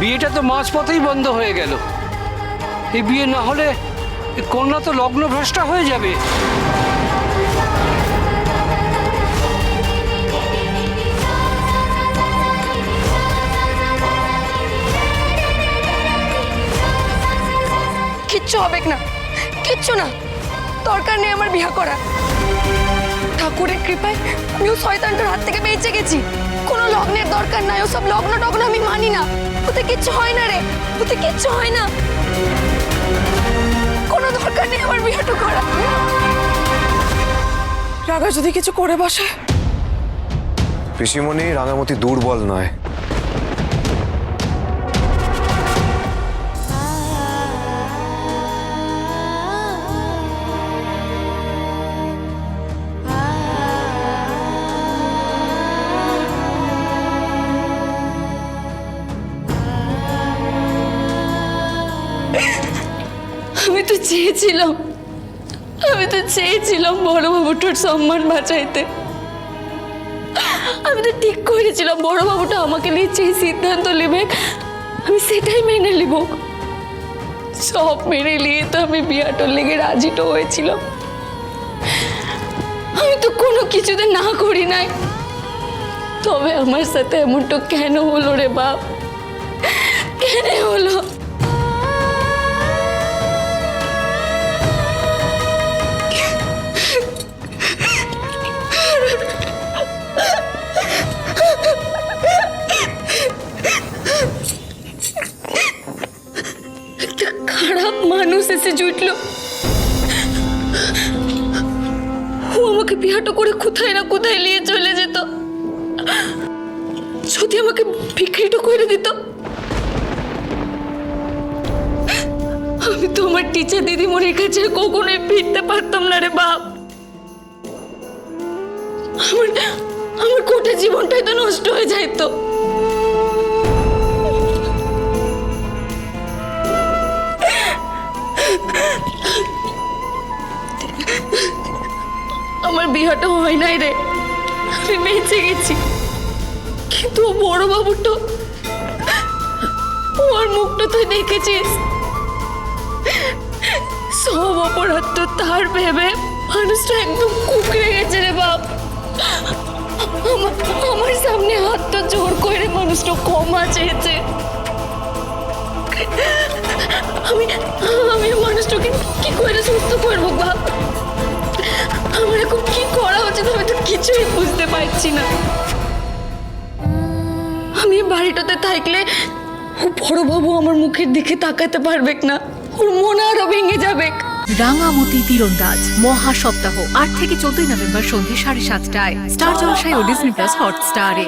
বিয়েটা তো মাঝপথেই বন্ধ হয়ে গেল। এই বিয়ে না হলে কন্যা তো লগ্ন ভ্রষ্টা হয়ে যাবে। কিচ্ছু হবে না। কিচ্ছু না। দরকার নেই আমার বিয়ে করা ঠাকুরের কৃপায় আমি ও শয়তানটার হাত থেকে বেঁচে গেছি। কোনো লগ্নের দরকার নাই। ওসব লগ্ন টগ্ন আমি মানি না। ওতে কিচ্ছু হয় না রে। ওতে কিচ্ছু হয় না। কোনো দরকার নেই আমার বিয়েটা করা রাগা যদি কিছু করে বসে। পিসিমণি, রাঙামতি দুর্বল নয়। আমি তো চেয়েছিলাম, আমি তো চেয়েছিলাম বড় বাবুটার সম্মান বাঁচাইতে। আমি তো ঠিক করেছিলাম বড় বাবুটা আমাকে নিয়ে যে সিদ্ধান্ত নেবে, আমি সেটাই মেনে নেব। সব মেনে নিয়ে তো আমি বিয়াটোর লেগে রাজিটো হয়েছিলাম। আমি তো কোনো কিছুতে না করি নাই। তবে আমার সাথে এমনটা কেন হলো রে বাপ? কেন হলো মানুষ এসে জুটলো। ও আমাকে বিহাটো করে কোথায় না কোথায় নিয়ে চলে যেত। যদি আমাকে বিক্রিটা করে দিত। আমি তো আমার টিচার দিদিমণির কাছে কখনোই ফিরতে পারতাম না রে বাপ। আমার আমার গোটা জীবনটাই তো নষ্ট হয়ে যাইতো। আমার বিয়েটা হয় নাই রে। আমি বেঁচে গেছি। কিন্তু বড় বাবুটা ওর মুখটা তুই দেখেছিস? সব অপরাধ তো তার ভেবে মানুষটা একদম কুকড়ে গেছে রে বাপ। আমার সামনে হাতটা জোর করে মানুষটা ক্ষমা চেয়েছে। আমি আমি কিছুই বুঝতে পারছি না। আমি বাড়িটাতে থাকলে বড় বাবু আমার মুখের দিকে তাকাতে পারবে না। ওর মন আরও ভেঙে যাবে। রাঙামতি তীরন্দাজ, মহা সপ্তাহ, আট থেকে চোদ্দই নভেম্বর সন্ধ্যে সাড়ে সাতটায়। স্টার জলসায় ও ডিসনি প্লাস হটস্টারে।